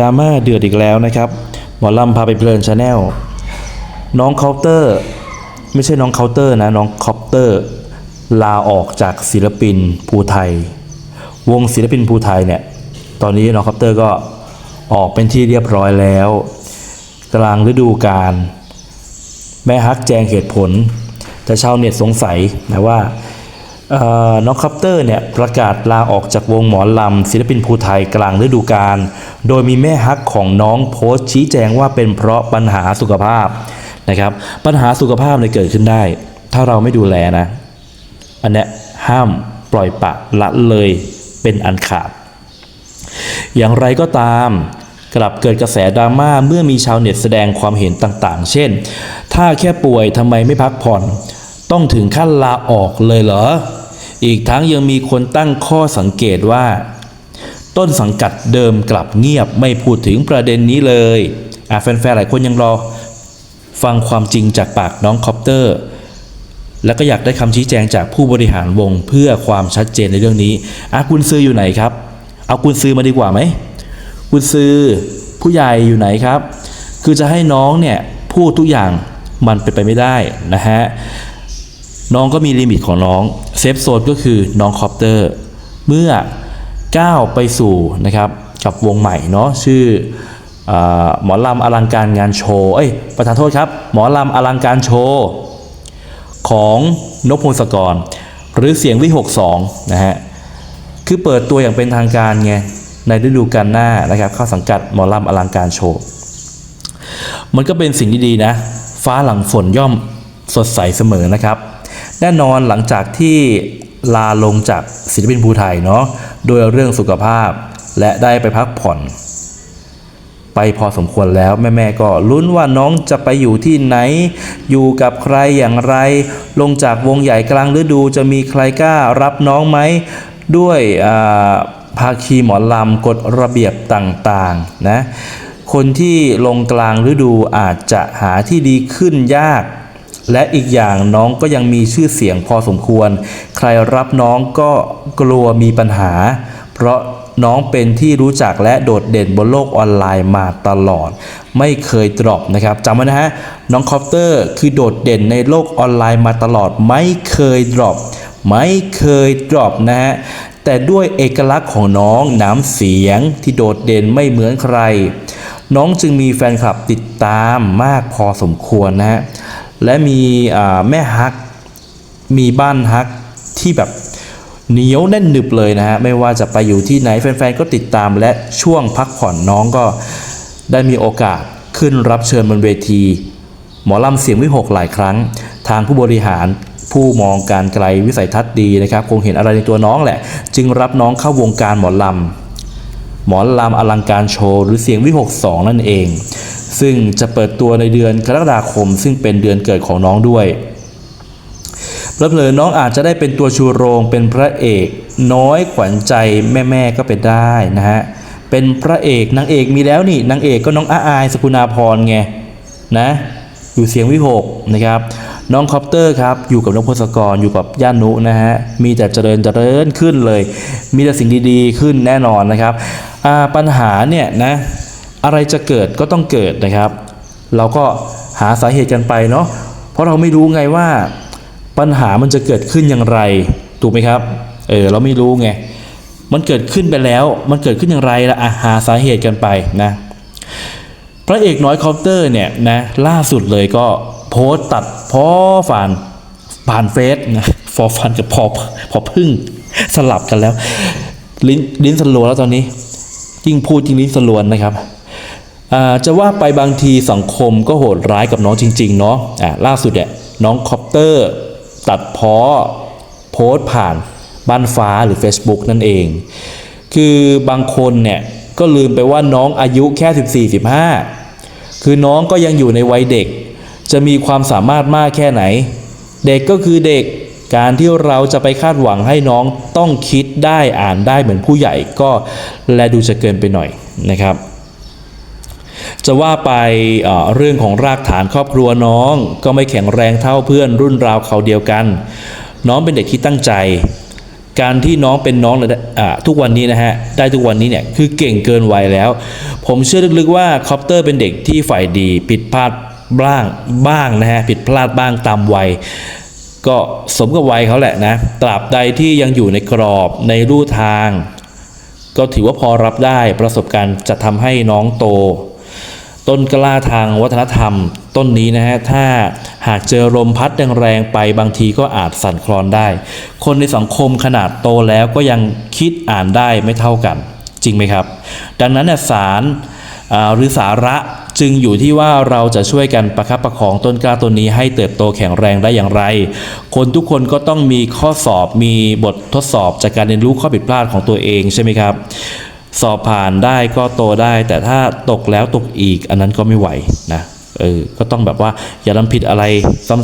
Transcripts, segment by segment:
ดราม่าเดือดอีกแล้วนะครับ หมอลำพาไปเพลินชาแนลน้องเคาน์เตอร์ ไม่ใช่น้องเคาน์เตอร์นะ น้องคอปเตอร์ ลาออกจากศิลปินภูไทย วงศิลปินภูไทยเนี่ย ตอนนี้น้องคอปเตอร์ก็ออกเป็นที่เรียบร้อยแล้วกลางฤดูกาลแม่ฮักแจงเหตุผล แต่ชาวเน็ตสงสัยนะว่า น้องคัปเตอร์เนี่ยประกาศลาออกจากวงหมอลำศิลปินภูไทยกลางฤดูกาล โดยมีแม่ฮักของน้องโพสต์ชี้แจงว่าเป็นเพราะปัญหาสุขภาพนะครับปัญหาสุขภาพเนี่ยเกิดขึ้นได้ ถ้าเราไม่ดูแลนะ อันเนี้ยห้ามปล่อยปะละเลยเป็นอันขาด อย่างไรก็ตามกลับเกิดกระแสดราม่าเมื่อมีชาวเน็ตแสดงความเห็นต่างๆ เช่น ถ้าแค่ป่วยทำไมไม่พักผ่อน ต้องถึงขั้นลาออกเลยเหรอ อีกทั้งยังมีคนตั้งข้อสังเกตว่า ต้นสังกัดเดิมกลับเงียบไม่พูดถึงประเด็นนี้เลยอะแฟนๆหลายคนยังรอ ฟังความจริงจากปากน้องคอปเตอร์ แล้วก็อยากได้คำชี้แจงจากผู้บริหารวงเพื่อความชัดเจนในเรื่องนี้อากุนซืออยู่ไหนครับ เอากุนซือมาดีกว่าไหมกุนซือผู้ใหญ่อยู่ไหนครับ คือจะให้น้องเนี่ยพูดทุกอย่างมันเป็นไปไม่ได้นะฮะ น้องก็มีลิมิตของน้องเซฟโซนก็คือน้องคอปเตอร์เมื่อก้าวไปสู่นะครับกับวงใหม่เนาะชื่ออหมอลำอลังการงานโชว์เอ้ยประธานโทษครับ หมอลำอลังการโชว์ของนพพงศกร หรือเสียงวิหกสองนะฮะคือเปิดตัวอย่างเป็นทางการไงในฤดูกาลหน้านะครับเข้าสังกัดหมอลำอลังการโชว์มันก็เป็นสิ่งที่ดีนะ ฟ้าหลังฝนย่อมสดใสเสมอนะครับ แน่นอนหลังจากที่ลาลงจากศิลปินภูไทยเนาะโดยเรื่องสุขภาพและได้ไปพักผ่อน ไปพอสมควรแล้วแม่ๆก็ลุ้นว่าน้องจะไปอยู่ที่ไหน อยู่กับใครอย่างไร ลงจากวงใหญ่กลางฤดูจะมีใครกล้ารับน้องไหม ด้วยภาคีหมอลำกฎระเบียบต่างๆนะคนที่ลงกลางฤดูอาจจะหาที่ดีขึ้นยาก และอีกอย่างน้องก็ยังมีชื่อเสียงพอสมควร ใครรับน้องก็กลัวมีปัญหา เพราะน้องเป็นที่รู้จักและโดดเด่นบนโลกออนไลน์มาตลอด ไม่เคยดรอปนะครับจำไว้นะฮะน้องคอปเตอร์คือโดดเด่นในโลกออนไลน์มาตลอด ไม่เคยดรอปไม่เคยดรอปนะฮะแต่ด้วยเอกลักษณ์ของน้องน้ำเสียงที่โดดเด่นไม่เหมือนใคร น้องจึงมีแฟนคลับติดตามมากพอสมควรนะฮะ และมีแม่ฮัก มีบ้านฮักที่แบบเหนียวแน่นหนึบเลยนะฮะ ไม่ว่าจะไปอยู่ที่ไหนแฟนๆ ก็ติดตามและช่วงพักผ่อนน้องก็ได้มีโอกาสขึ้นรับเชิญบนเวที หมอลำเสียงวิหกหลายครั้ง ทางผู้บริหารผู้มองการไกลวิสัยทัศน์ดีนะครับ คงเห็นอะไรในตัวน้องแหละ จึงรับน้องเข้าวงการหมอลำหมอลำอลังการโชว์หรือเสียงวิหกสองนั่นเอง ซึ่งจะเปิดตัวในเดือนกรกฎาคม ซึ่งเป็นเดือนเกิดของน้องด้วยเผลอๆน้องอาจจะได้เป็นตัวชูโรงเป็นพระเอกน้อยขวัญใจแม่ๆก็เป็นได้นะฮะเป็นพระเอกนางเอกมีแล้วนี่นางเอกก็น้องอาอายสกุณาพรไงนะอยู่เสียงวิหกนะครับน้องคอปเตอร์ครับอยู่กับนกพศกรอยู่กับย่านุนะฮะมีแต่เจริญเจริญขึ้นเลย มีแต่สิ่งดีๆขึ้นแน่นอนนะครับปัญหาเนี่ยนะ อะไรจะเกิดก็ต้องเกิดนะครับ เราก็หาสาเหตุกันไปเนาะเพราะเราไม่รู้ไงว่าปัญหามันจะเกิดขึ้นอย่างไร ถูกไหมครับเออเราไม่รู้ไงมันเกิดขึ้นไปแล้ว มันเกิดขึ้นอย่างไรละอะหาสาเหตุกันไปนะพระเอกน้อยคอปเตอร์เนี่ยนะล่าสุดเลยก็โพสต์ตัดพ่อฝันผ่านเฟซนะฟอฟันกับพอพอพึ่งสลับกันแล้ว ลิ้นลิ้นสลวนแล้วตอนนี้ยิ่งพูดยิ่งลิ้นสลวนนะครับ จะว่าไปบางทีสังคมก็โหดร้ายกับน้องจริง ๆ เนาะอ่าล่าสุดเนี่ยน้องคอปเตอร์ ตัดเพอโพสต์ผ่านบ้านฟ้าหรือ Facebook นั่นเอง คือบางคนเนี่ยก็ลืมไปว่าน้องอายุแค่ 14 15 คือน้องก็ยังอยู่ในวัยเด็ก จะมีความสามารถมากแค่ไหน เด็กก็คือเด็กการที่เราจะไปคาดหวังให้น้องต้องคิดได้อ่านได้เหมือนผู้ใหญ่ก็แลดูจะเกินไปหน่อยนะครับ จะว่าไปเรื่องของรากฐานครอบครัวน้อง ก็ไม่แข็งแรงเท่าเพื่อนรุ่นราวเขาเดียวกัน น้องเป็นเด็กที่ตั้งใจ การที่น้องเป็นน้องทุกวันนี้นะฮะได้ทุกวันนี้เนี่ยคือเก่งเกินวัยแล้ว ผมเชื่อลึกๆว่าคอปเตอร์เป็นเด็กที่ฝ่ายดีผิดพลาดบ้างบ้างนะฮะผิดพลาดบ้างตามวัยก็สมกับวัยเขาแหละนะ ตราบใดที่ยังอยู่ในกรอบในรูทาง ก็ถือว่าพอรับได้ประสบการณ์จะทำให้น้องโต ต้นกล้าทางวัฒนธรรม ต้นนี้นะฮะถ้าหากเจอลมพัดแรงๆไปบางทีก็อาจสั่นคลอนได้ คนในสังคมขนาดโตแล้วก็ยังคิดอ่านได้ไม่เท่ากัน จริงไหมครับ ดังนั้นเนี่ยสารหรือสาระจึงอยู่ที่ว่าเราจะช่วยกันประคับประคองต้นกล้าต้นนี้ให้เติบโตแข็งแรงได้อย่างไร คนทุกคนก็ต้องมีข้อสอบมีบททดสอบจากการเรียนรู้ข้อผิดพลาดของตัวเองใช่ไหมครับ สอบผ่านได้ก็โตได้ แต่ถ้าตกแล้วตกอีกอันนั้นก็ไม่ไหวนะเออก็ต้องแบบว่าอย่าทำผิดอะไร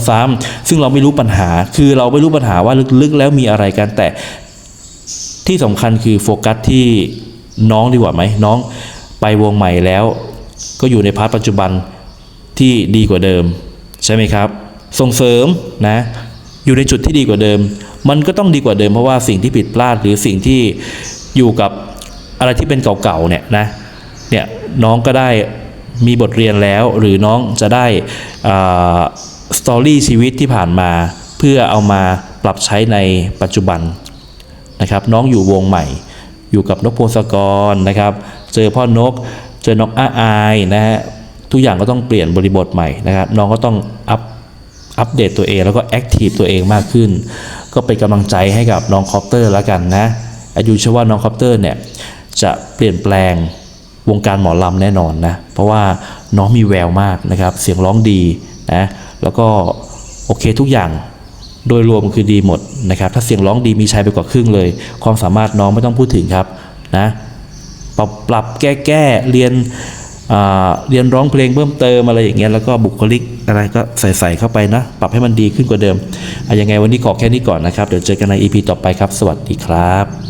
ซ้ำๆซึ่งเราไม่รู้ปัญหา คือเราไม่รู้ปัญหาว่าลึกๆแล้วมีอะไรกันแต่ที่สำคัญคือโฟกัสที่น้องดีกว่าไหมน้องไปวงใหม่แล้ว ก็อยู่ในพาร์ทปัจจุบันที่ดีกว่าเดิม ใช่ไหมครับ ส่งเสริมนะอยู่ในจุดที่ดีกว่าเดิม มันก็ต้องดีกว่าเดิมเพราะว่าสิ่งที่ผิดพลาดหรือสิ่งที่อยู่กับ อะไรที่เป็นเก่าๆเนี่ยนะเนี่ยน้องก็ได้มีบทเรียนแล้ว หรือน้องจะได้สตอรี่ชีวิตที่ผ่านมา เพื่อเอามาปรับใช้ในปัจจุบันนะครับ น้องอยู่วงใหม่ อยู่กับนกพงศกรนะครับ เจอพ่อนก เจอนกอ้าอายนะฮะทุกอย่างก็ต้องเปลี่ยนบริบทใหม่นะครับ น้องก็ต้องอัพอัปเดตตัวเองแล้วก็แอคทีฟตัวเองมากขึ้น ก็เป็นกำลังใจให้กับน้องคอปเตอร์แล้วกันนะอายุเชื่อว่าน้องคอปเตอร์เนี่ย จะเปลี่ยนแปลงวงการหมอลำแน่นอนนะ เพราะว่าน้องมีแววมากนะครับ เสียงร้องดีนะแล้วก็โอเคทุกอย่างโดยรวมคือดีหมดนะครับ ถ้าเสียงร้องดีมีชัยไปกว่าครึ่งเลย ความสามารถน้องไม่ต้องพูดถึงครับนะปรับปรับแก้แก้เรียนเรียนร้องเพลงเพิ่มเติมอะไรอย่างเงี้ยแล้วก็บุคลิกอะไรก็ใส่ใส่เข้าไปนะ ปรับให้มันดีขึ้นกว่าเดิมอะยังไงวันนี้ขอแค่นี้ก่อนนะครับ เดี๋ยวเจอกันใน EP ต่อไปครับ สวัสดีครับ